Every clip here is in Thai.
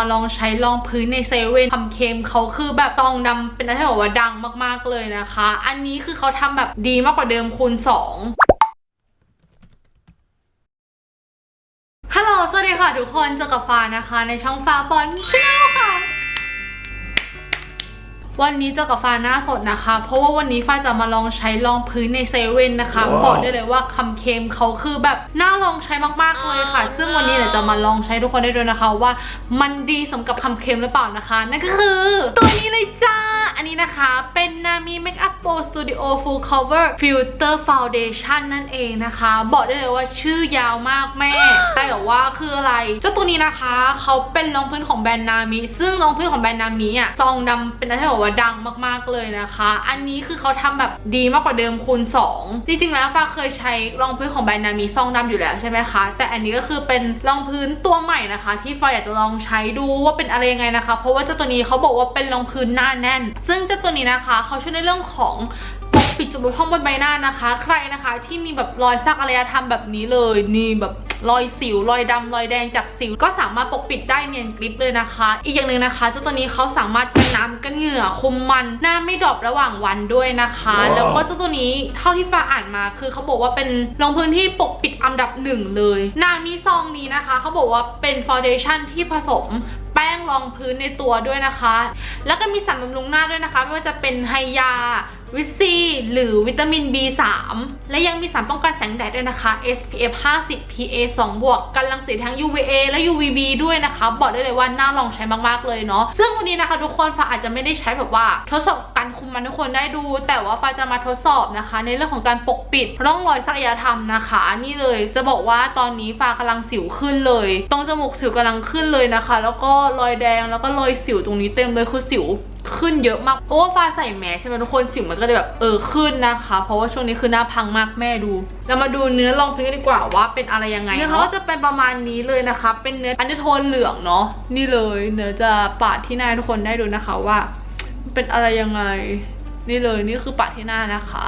มาลองใช้ลองพื้นในเซเว่นทำเค็มเขาคือแบบตองดำเป็นอะไรที่บอกว่าดังมากๆเลยนะคะ อันนี้คือเขาทำแบบดีมากกว่าเดิมคูณสองฮัลโหลสวัสดีค่ะทุกคนเจอกับฟ้านะคะ ในช่องฟ้าบอลชแนลค่ะ วันนี้เจอกับฟ้าหน้าสดนะคะ เพราะว่าวันนี้ฟ้าจะมาลองใช้รองพื้นในเซเว่นนะคะบอกได้เลยว่าคำเค็มเขาคือแบบน่าลองใช้มากๆเลยค่ะ ซึ่งวันนี้เดี๋ยวจะมาลองใช้ทุกคนได้ดูนะคะ ว่ามันดีสมกับคำเค็มหรือเปล่านะคะ นั่นก็คือ ตัวนี้เลยจ้า อันนี้นะคะเป็น Nami Makeup Pro Studio Full Cover Filter Foundation นั่นเองนะคะ บอกได้เลยว่าชื่อยาวมากแม่ แต่ว่าคืออะไร เจ้าตัวนี้นะคะ เขาเป็นรองพื้นของแบรนด์นามิซึ่งรองพื้นของแบรนด์นามิอะซองดำเป็นอะไรที่แบบว่าดังมากๆเลยนะคะ อันนี้คือเขาทำแบบดีมากกว่าเดิมคูณ 2 จริงๆแล้วฟ้าเคยใช้รองพื้นของแบรนด์นามิซองดำอยู่แล้วใช่ไหมคะ แต่อันนี้ก็คือเป็นรองพื้นตัวใหม่นะคะ ที่ฟ้าอยากจะลองใช้ดูว่าเป็นอะไรยังไงนะคะ เพราะว่าเจ้าตัวนี้เขาบอกว่าเป็นรองพื้นหน้าแน่น ซึ่งเจ้าตัวนี้นะคะเขาช่วยในเรื่องของปกปิดจุดบกพร่องบนใบหน้านะคะ ใครนะคะที่มีแบบรอยสักอารธรรมแบบนี้เลยนี่แบบ รอยสิวรอยดำรอยแดงจากสิว ก็สามารถปกปิดได้เนียนกริบเลยนะคะ อีกอย่างหนึ่งนะคะเจ้าตัวนี้เขาสามารถกันน้ำกันเหงื่อคุมมันหน้าไม่ดรอประหว่างวันด้วยนะคะ แล้วก็เจ้าตัวนี้เท่าที่ฟ้าอ่านมาคือเขาบอกว่าเป็นรองพื้นที่ปกปิดอันดับหนึ่งเลยหน้ามีซองนี้นะคะเขาบอกว่าเป็นฟ u n เดชั่นที่ผสมแป้งรองพื้นในตัวด้วยนะคะ แล้วก็มีสารบำรุงหน้าด้วยนะคะ ไม่ว่าจะเป็นไฮยา วิตซีหรือวิตามิน B3 และยังมีสารป้องกันแสงแดดด้วยนะคะ SPF 50 PA 2 บวกกันรังสีทั้ง UVA และ UVB ด้วยนะคะ บอกได้เลยว่าน่าลองใช้มากๆเลยเนาะ ซึ่งวันนี้นะคะทุกคนฟ้าอาจจะไม่ได้ใช้แบบว่า ทดสอบการคุมมันทุกคนได้ดู แต่ว่าฟ้าจะมาทดสอบนะคะ ในเรื่องของการปกปิดร่องรอยสักยธรรมนะคะ นี่เลยจะบอกว่าตอนนี้ฟ้ากำลังสิวขึ้นเลย ตรงจมูกสิวกำลังขึ้นเลยนะคะ แล้วก็รอยแดงแล้วก็รอยสิวตรงนี้เต็มเลยคือสิวขึ้นเยอะมากเพราะว่าฟ้าใส่แมสใช่ไหมทุกคนสิวมันก็เลยแบบเออขึ้นนะคะ เพราะว่าช่วงนี้คือหน้าพังมากแม่ดูเรามาดูเนื้อรองพื้นกันดีกว่าว่าเป็นอะไรยังไงเนื้อเขาก็จะเป็นประมาณนี้เลยนะคะ เป็นเนื้ออันนี้โทนเหลืองเนาะนี่เลยเนื้อจะปาดที่หน้าทุกคนได้ดูนะคะว่า เป็นอะไรยังไง นี่เลยนี่คือปาดที่หน้านะคะ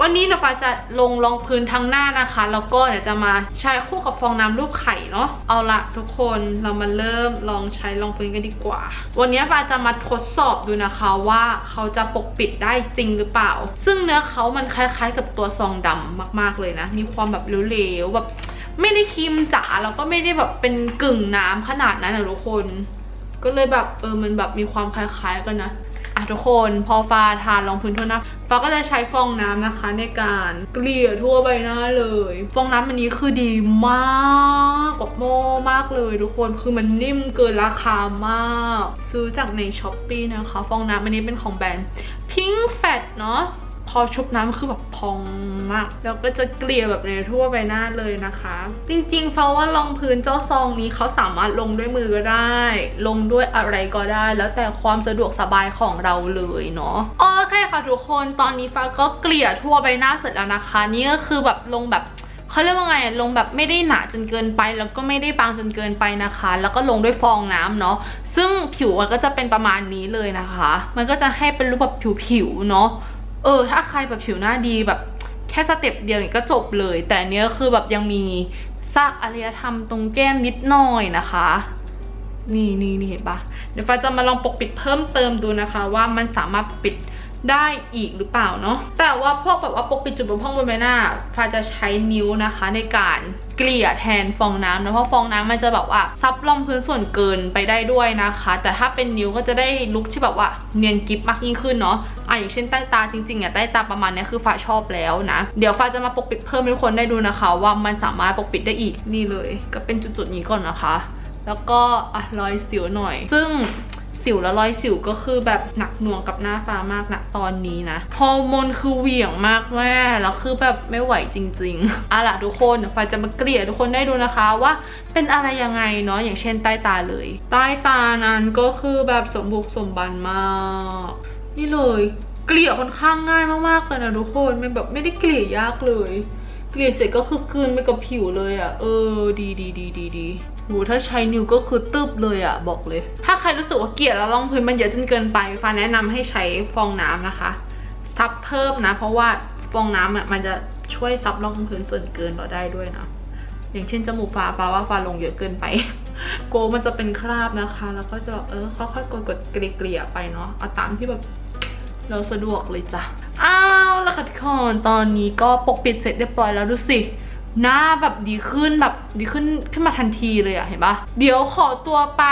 วันนี้นะฟ้าจะลงรองพื้นทั้งหน้านะคะ แล้วก็เดี๋ยวจะมาใช้คู่กับฟองน้ำรูปไข่เนาะเอาละทุกคนเรามาเริ่มลองใช้รองพื้นกันดีกว่า วันนี้ฟ้าจะมาทดสอบดูนะคะว่าเขาจะปกปิดได้จริงหรือเปล่า ซึ่งเนื้อเขามันคล้ายๆ กับตัวซองดำมากๆเลยนะ มีความแบบเหลวๆแบบไม่ได้ครีมจ๋าแล้วก็ไม่ได้แบบเป็นกึ่งน้ำขนาดนั้นนะทุกคน ก็เลยแบบเออมันแบบมีความคล้ายๆกันนะ อะทุกคนพอฟ้าทานรองพื้นทั่วหน้าฟ้าก็จะใช้ฟองน้ำนะคะ ในการเกลี่ยทั่วใบหน้าเลย ฟองน้ำอันนี้คือดีมากแบบโมมากเลยทุกคนคือมันนิ่มเกินราคามาก ซื้อจากในช้อปปีนะคะ ฟองน้ำอันนี้เป็นของแบรนด์ Pink Fat เนาะ อชุบน้ำคือแบบพองมาก แล้วก็จะเกลี่ยแบบในทั่วใบหน้าเลยนะคะ จริงๆ เพราะว่ารองพื้นเจ้าซองนี้เขาสามารถลงด้วยมือก็ได้ ลงด้วยอะไรก็ได้ แล้วแต่ความสะดวกสบายของเราเลยเนาะโอเคค่ะทุกคนตอนนี้ฟ้าก็เกลี่ยทั่วใบหน้าเสร็จแล้วนะคะ นี่ก็คือแบบลงแบบเขาเรียกว่าไงลงแบบไม่ได้หนาจนเกินไป แล้วก็ไม่ได้บางจนเกินไปนะคะ แล้วก็ลงด้วยฟองน้ำเนาะซึ่งผิวมันก็จะเป็นประมาณนี้เลยนะคะ มันก็จะให้เป็นรูปแบบผิวๆเนาะ เออ ถ้าใครแบบผิวหน้าดีแบบแค่สเต็ปเดียวนี่ก็จบเลย แต่เนี้ยคือแบบยังมีซากอารยธรรมตรงแก้มนิดหน่อยนะคะ นี่นี่นี่เห็นปะเดี๋ยวฟ้าจะมาลองปกปิดเพิ่มเติมดูนะคะ ว่ามันสามารถปิด ได้อีกหรือเปล่าเนาะแต่ว่าพวกแบบว่าปกปิดจุดบกพร่องบนใบหน้าฟ้าจะใช้นิ้วนะคะ ในการเกลี่ยแทนฟองน้ำนะเพราะฟองน้ำมันจะแบบว่าซับรองพื้นส่วนเกินไปได้ด้วยนะคะ แต่ถ้าเป็นนิ้วก็จะได้ลุคที่แบบว่าเนียนกิฟมากยิ่งขึ้นเนาะอะอย่างเช่นใต้ตาจริงๆอะใต้ตาประมาณนี้คือฟ้าชอบแล้วนะ เดี๋ยวฟ้าจะมาปกปิดเพิ่มให้ทุกคนได้ดูนะคะ ว่ามันสามารถปกปิดได้อีกนี่เลย ก็เป็นจุดๆนี้ก่อนนะคะ แล้วก็อะรอยสิวหน่อย ซึ่ง สิวและรอยสิวก็คือแบบหนักหน่วงกับหน้าฟ้ามากนะตอนนี้นะฮอร์โมนคือเหวี่ยงมากแม่แล้วคือแบบไม่ไหวจริงๆอาล่ะทุกคนเดี๋ยวฟ้าจะมาเกลี่ยทุกคนได้ดูนะคะว่าเป็นอะไรยังไงเนาะอย่างเช่นใต้ตาเลย ใต้ตานั้นก็คือแบบสมบุกสมบันมาก นี่เลยเกลี่ยค่อนข้างง่ายมากๆเลยนะทุกคนมันแบบไม่ได้เกลี่ยยากเลย เกลี่ยเสร็จก็คือกลืนไปกับผิวเลยอะ่ะ เออ ดีดีดีดีดี หถ้าใช้นิ้วก็คือตึบเลยอะ่ะบอกเลย ถ้าใครรู้สึกว่าเกลี่ยแล้วรองพื้นมันเยอะจนเกินไปฟ้าแนะนำให้ใช้ฟองน้ำนะคะซับเพิ่มนะ เพราะว่าฟองน้ำอะมันจะช่วยซับรองพื้นส่วนเกินเราได้ด้วยนะอย่างเช่นจมูกฟ้าฟ้าว่าฟ้าลงเยอะเกินไป โกมันจะเป็นคราบนะคะ แล้วก็จะแบบเออค่อยๆกดกดเกลี่ยไปเนาะเอาตามที่แบบเราสะดวกเลยจ้ะอ้าวแล้วค่ะทุกคนตอนนี้ก็ปกปิดเสร็จเรียบร้อยแล้วดูสิ หน้าแบบดีขึ้นแบบดีขึ้นขึ้นมาทันทีเลยอะเห็นปะเดี๋ยวขอตัวไป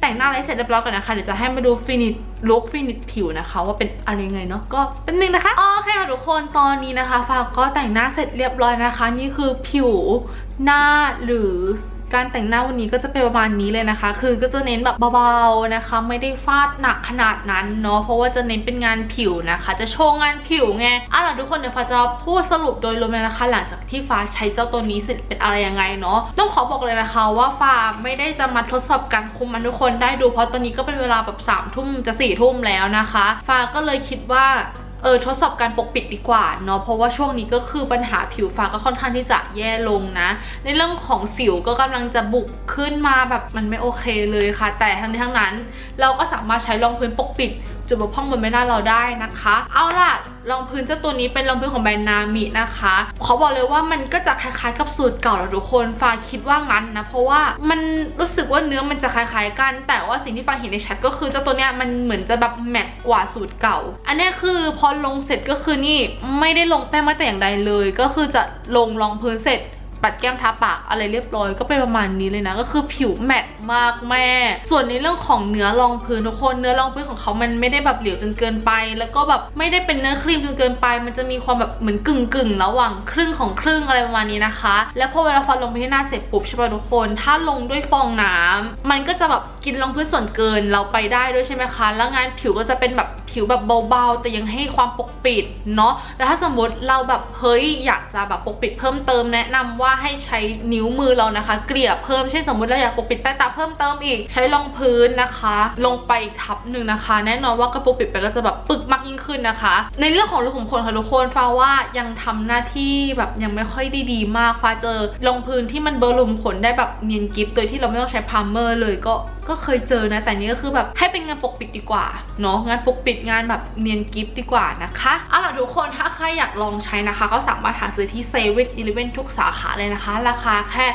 แต่งหน้าอะไรเสร็จเรียบร้อยก่อนนะคะ เดี๋ยวจะให้มาดูฟินิชลุคฟินิชผิวนะคะ ว่าเป็นอะไรไงเนาะก็เป็นหนึ่งนะคะโอเคค่ะทุกคนตอนนี้นะคะฟ้าก็แต่งหน้าเสร็จเรียบร้อยนะคะ นี่คือผิวหน้าหรือ การแต่งหน้าวันนี้ก็จะเป็นประมาณนี้เลยนะคะ คือก็จะเน้นแบบเบาๆนะคะ ไม่ได้ฟาดหนักขนาดนั้นเนาะ เพราะว่าจะเน้นเป็นงานผิวนะคะ จะโชว์งานผิวไงอะล่ะทุกคนเดี๋ยวฟ้าจะพูดสรุปโดยรวมเลยนะคะ หลังจากที่ฟ้าใช้เจ้าตัวนี้เสร็จเป็นอะไรยังไงเนาะ ต้องขอบอกเลยนะคะว่าฟ้าไม่ได้จะมาทดสอบการคุมมันทุกคนได้ดู เพราะตอนนี้ก็เป็นเวลาแบบสามทุ่มจะสี่ทุ่มแล้วนะคะ ฟ้าก็เลยคิดว่า เออทดสอบการปกปิดดีกว่าเนาะเพราะว่าช่วงนี้ก็คือปัญหาผิวฟ้าก็ค่อนข้างที่จะแย่ลงนะ ในเรื่องของสิวก็กำลังจะบุกขึ้นมาแบบมันไม่โอเคเลยค่ะ แต่ทั้งนี้ทั้งนั้น เราก็สามารถใช้รองพื้นปกปิด จุดบกพร่องบนใบหน้าเราได้นะคะ เอาล่ะรองพื้นเจ้าตัวนี้เป็นรองพื้นของแบรนด์นามินะคะเขอบอกเลยว่ามันก็จะคล้ายๆกับสูตรเก่าแล้วทุกคนฟ้าคิดว่างั้นนะ เพราะว่ามันรู้สึกว่าเนื้อมันจะคล้ายๆกัน แต่ว่าสิ่งที่ฟ้าเห็นในชัดก็คือเจ้าตัวเนี้ยมันเหมือนจะแบบแมตต์กว่าสูตรเก่า อันนี้คือพอลงเสร็จก็คือนี่ไม่ได้ลงแป้งมาแต่อย่างใดเลย ก็คือจะลงรองพื้นเสร็จ ปัดแก้มทาปากอะไรเรียบร้อยก็เป็นประมาณนี้เลยนะ ก็คือผิวแมตต์มากแม่ ส่วนในเรื่องของเนื้อรองพื้นทุกคนเนื้อรองพื้นของเขามันไม่ได้แบบเหลวจนเกินไป แล้วก็แบบไม่ได้เป็นเนื้อครีมจนเกินไป มันจะมีความแบบเหมือนกึ่งกึ่งระหว่างครึ่งของครึ่งอะไรประมาณนี้นะคะ แล้วพอเวลาฟอนลงไปที่หน้าเสร็จปุ๊บใช่ป่ะทุกคน ถ้าลงด้วยฟองน้ำมันก็จะแบบกินรองพื้นส่วนเกินเราไปได้ด้วยใช่ไหมคะ แล้วงานผิวก็จะเป็นแบบผิวแบบเบาๆ แต่ยังให้ความปกปิดเนาะแต่ถ้าสมมติเราแบบเฮ้ยอยากจะแบบปกปิดเพิ่มเติมแนะนำว่าให้ใช้นิ้วมือเรานะคะ เกลี่ยเพิ่มเช่นสมมติเราอยากปกปิดใต้ตาเพิ่มเติมอีก ใช้รองพื้นนะคะ ลงไปอีกทับหนึ่งนะคะ แน่นอนว่ากระปุกปิดไปก็จะแบบปึกมาก ขึ้นนะคะ ในเรื่องของรูขุมขนค่ะทุกคนฟ้าว่ายังทำหน้าที่แบบยังไม่ค่อยได้ดีมากฟ้าเจอรองพื้นที่มันเบลอรูขุมขนได้แบบเนียนกิฟโดยที่เราไม่ต้องใช้พรามเมอร์เลยก็ก็เคยเจอนะ แต่นี้ก็คือแบบให้เป็นงานปกปิดดีกว่าเนาะงานปกปิดงานแบบเนียนกิฟดีกว่านะคะเอาล่ะทุกคนถ้าใครอยากลองใช้นะคะ ก็สามารถหาซื้อที่เซเว่นอีเลเวนทุกสาขาเลยนะคะ ราคาแค่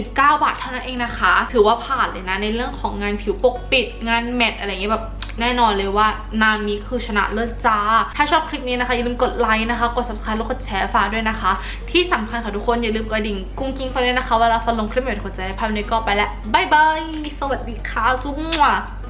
49 บาทเท่านั้นเองนะคะ ถือว่าผ่านเลยนะในเรื่องของงานผิวปกปิด งานแมทอะไรอย่างเงี้ยแบบแน่นอนเลยว่านามิคือชนะเลิศจ้า ถ้าชอบคลิปนี้นะคะ อย่าลืมกดไลค์นะคะ กด subscribe แล้วกดแชร์ฝากด้วยนะคะ ที่สำคัญค่ะทุกคนอย่าลืมกดดิ่งกุ้งกิ้งฟ้าด้วยนะคะ เวลาฟันลงคลิปใหม่ทุกคนจะได้ภาพนี้ก็ไปแล้วบายบาย สวัสดีค่ะจุ๊บ